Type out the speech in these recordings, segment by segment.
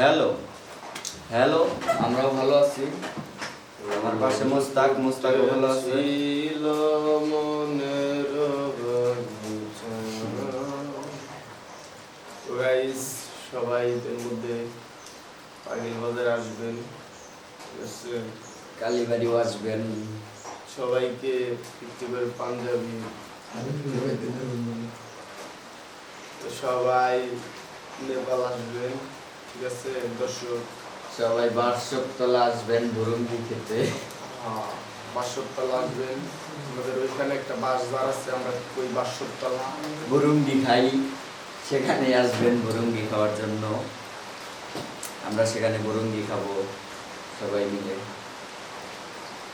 Hello hello আমরাও ভালো আছি। আমার পাশে মোস্তাক মোস্তাক ভালো আছে। মনের গাইস সবাই এর মধ্যে পানির বাজার আসবেন। কালীবাড়িও আসবেন। সবাইকে করে পাঞ্জাবি। তো সবাই নেপাল আসবেন। ঠিক আছে দর্শক। সবাই বার্ষকতলা আসবেন খেতে। বাসরতলা আসবেন। আমাদের ওইখানে একটা আছে আমরা ওই বাসরতলা বুরুঙ্গি খাই। সেখানে আসবেন বুরুঙ্গি খাওয়ার জন্য। আমরা সেখানে বুরুঙ্গি খাব সবাই মিলে।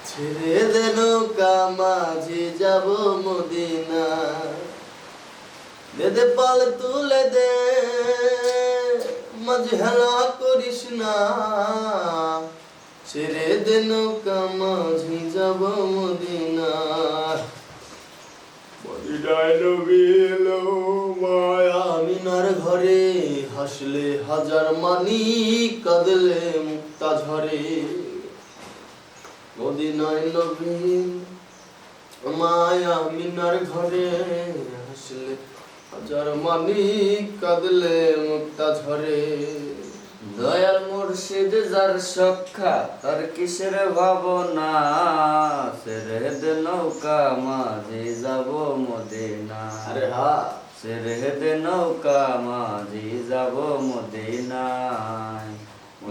ছেড়ে দে নৌকা মাঝি যাব মদিনা দে দে পাল তুলে দে। মাঝি হেলা করিস না। ছেড়ে দে নৌকা মাঝি যাব মদিনা। মদিনায় নবী এলো মায়া। আমিনার ঘরে হাসলে হাজার মানি কাঁদলে মুক্তা ঝরে। মদিনায় নবীন মায়া মিনার ঘরে হাসলে হাজার মানি কাঁদলে মুক্তা ঝরে। দয়াল মুর্শিদ যার সক্ষা তার কিসের ভাবনা? সেরেদ নৌকা মাঝে যাব মদিনা। আরে হা। সেরেদ নৌকা মাঝে যাব মদিনায়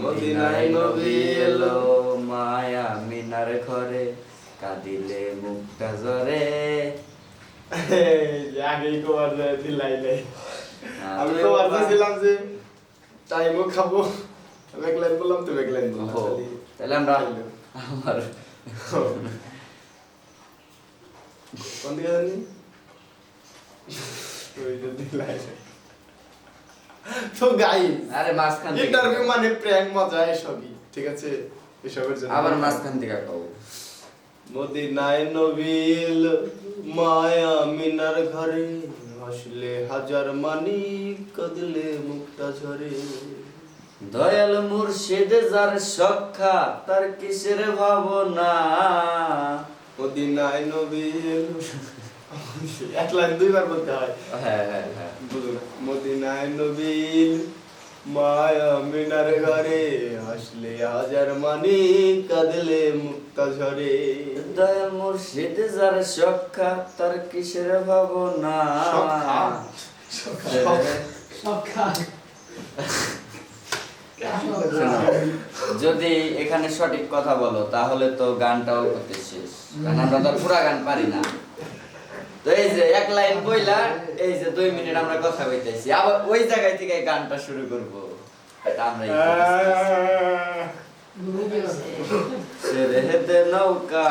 মদিনায় নবী এলো। মায়া মিনার ঘরে। কাঁদিলে মুক্তা জরে আগেই কবার দিলাই নাই আমি তুমি তো যে টাইমও খাব আমি এক লাইন বললাম তুমি এক লাইন বললাম তাহলে আমরা আমার কোন দিকে জানি ওই যে দিলাই তো গাই আরে মাঝখান ইন্টারভিউ মানে প্র্যাঙ্ক মজা এসবই ঠিক আছে? এসবের জন্য আবার মাঝখান থেকে খাব। মদিনায় নবীল মায়া মিনার ঘরে। হাসলে হাজার মানি কদলে মুক্তা ঝরে। দয়াল মুর্শিদ যার সক্ষা তার কিসের ভাবনা? মদিনায় নবীল। এক লাইন দুইবার বলতে হয়। হ্যাঁ হ্যাঁ হ্যাঁ। মদিনায় নবীল মায়া মিনার ঘরে হাসলে হাজার মানি কাঁদলে মুক্তা ঝরে। দয়াল মুর্শিদ যার সক্ষা তার কিসের ভাবনা? যদি এখানে সঠিক কথা বলো তাহলে তো গানটাও অল্পতে শেষ। কারণ আমরা তো আর পুরা গান পারি না। তো এই যে এক লাইন বইলা এই যে দুই মিনিট আমরা কথা কইতেছি আবার ওই জায়গায় থেকে গানটা শুরু করব। করেছি। সেরেহেতে নৌকা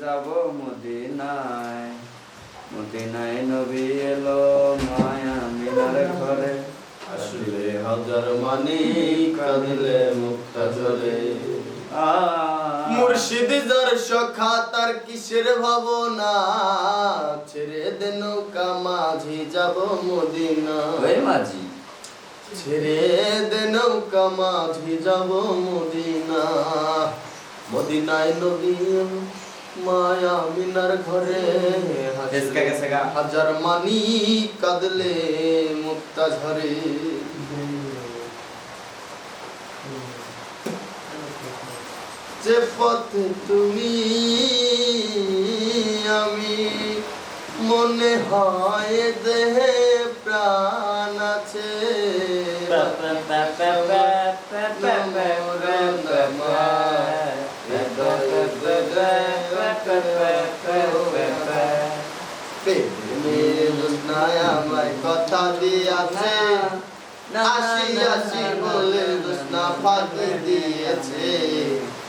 যাব মদিনায়। মদিনায় নবী এলো মায়া মিনার ঘরে। আসলে হাজার মানি কাঁদলে মুক্তা ঝরে আ মুর্শিদ যার সখা তার কিসের ভাবনা? ছেড়ে দে নৌকা মাঝি যাব মদিনা। ওই মাঝি। ছেড়ে দে নৌকা মাঝি যাব মদিনা। মদিনায় নবী মায়া মিনার ঘরে। হাজার। মানি কাঁদলে মুক্তা ঝরে যে পথে তুমি আমি মনে হয় দেহে প্রাণ আছে আমায় কথা দিয়াছে আসি আসি বলে দুষ্ণা ফাঁকি দিয়েছে